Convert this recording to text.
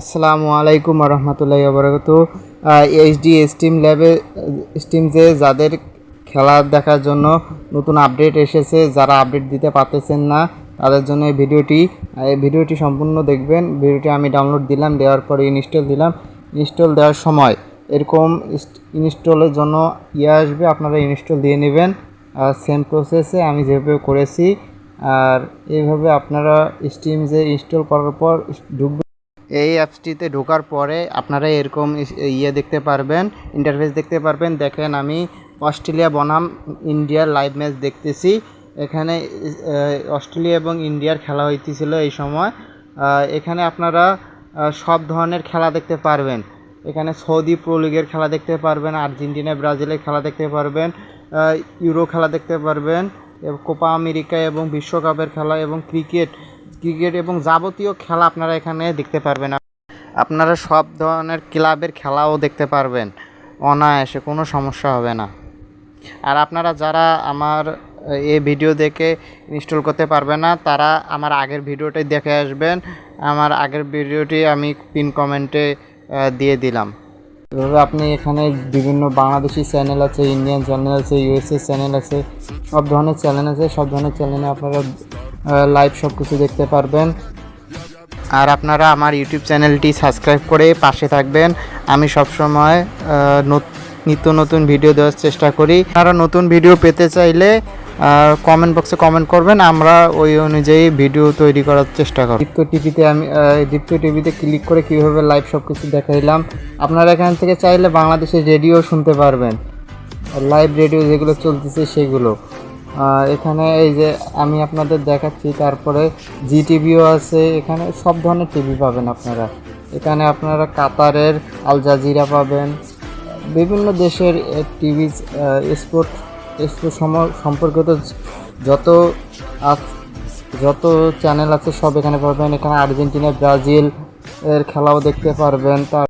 আসসালামু আলাইকুম রহমতুল্লাহ বরকত এইচডি স্টিম ল্যাবে স্টিম যে যাদের খেলা দেখার জন্য নতুন আপডেট এসেছে, যারা আপডেট দিতে পারতেছেন না, তাদের জন্য এই ভিডিওটি এই ভিডিওটি সম্পূর্ণ দেখবেন। ভিডিওটি আমি ডাউনলোড দিলাম, দেওয়ার পরে ইনস্টল দিলাম। ইনস্টল দেওয়ার সময় এরকম ইনস্টলের জন্য ইয়ে আসবে, আপনারা ইনস্টল দিয়ে নেবেন। আর সেম প্রসেসে আমি যেভাবে করেছি, আর এইভাবে আপনারা স্টিম যে ইনস্টল করার পর ঢুকবে এই অ্যাপসটিতে ঢোকার পরে আপনারা এরকম ইয়ে দেখতে পারবেন ইন্টারফেস দেখতে পারবেন। দেখেন আমি অস্ট্রেলিয়া বনাম ইন্ডিয়ার লাইভ ম্যাচ দেখতেছি। এখানে অস্ট্রেলিয়া এবং ইন্ডিয়ার খেলা হইতেছিল এই সময়। এখানে আপনারা সব ধরনের খেলা দেখতে পারবেন। এখানে সৌদি প্রো লিগের খেলা দেখতে পারবেন, আর্জেন্টিনা, ব্রাজিলের খেলা দেখতে পারবেন ইউরো খেলা দেখতে পারবেন কোপা আমেরিকা এবং বিশ্বকাপের খেলা এবং ক্রিকেট ক্রিকেট এবং যাবতীয় খেলা আপনারা এখানে দেখতে পারবেন। আপনারা সব ধরনের ক্লাবের খেলাও দেখতে পারবেন। অনায়াসে কোনো সমস্যা হবে না। আর আপনারা যারা আমার এই ভিডিও দেখে ইনস্টল করতে পারবে না, তারা আমার আগের ভিডিওটাই দেখে আসবেন। আমার আগের ভিডিওটি আমি পিন কমেন্টে দিয়ে দিলাম। এভাবে আপনি এখানে বিভিন্ন বাংলাদেশি চ্যানেল আছে, ইন্ডিয়ান চ্যানেল আছে, ইউএসএ চ্যানেল আছে, সব ধরনের চ্যানেল আছে, সব ধরনের চ্যানেলে আপনারা লাইভ সব কিছু দেখতে পারবেন। আর আপনারা আমার ইউটিউব চ্যানেলটি সাবস্ক্রাইব করে পাশে থাকবেন। আমি সবসময় নিত্য নতুন ভিডিও দেওয়ার চেষ্টা করি। আপনারা নতুন ভিডিও পেতে চাইলে কমেন্ট বক্সে কমেন্ট করবেন। আমরা ওই অনুযায়ী ভিডিও তৈরি করার চেষ্টা করব। দীপ্ত টিভিতে আমি দীপ্ত টিভিতে ক্লিক করে কীভাবে লাইভ সব কিছু দেখাইলাম। আপনারা এখান থেকে চাইলে বাংলাদেশের রেডিও শুনতে পারবেন। লাইভ রেডিও যেগুলো চলতেছে সেগুলো। এখানে এই যে আমি আপনাদের দেখাচ্ছি, তারপরে জি টিভিও আছে, এখানে সব ধরনের টিভি পাবেন আপনারা। এখানে আপনারা কাতারের, আল জাজিরা পাবেন, বিভিন্ন দেশের টিভি স্পোর্ট স্পোর্ট সম্পর্কিত যত যত চ্যানেল আছে সব এখানে পাবেন। এখানে আর্জেন্টিনা, ব্রাজিল এর খেলাও দেখতে পারবেন। তার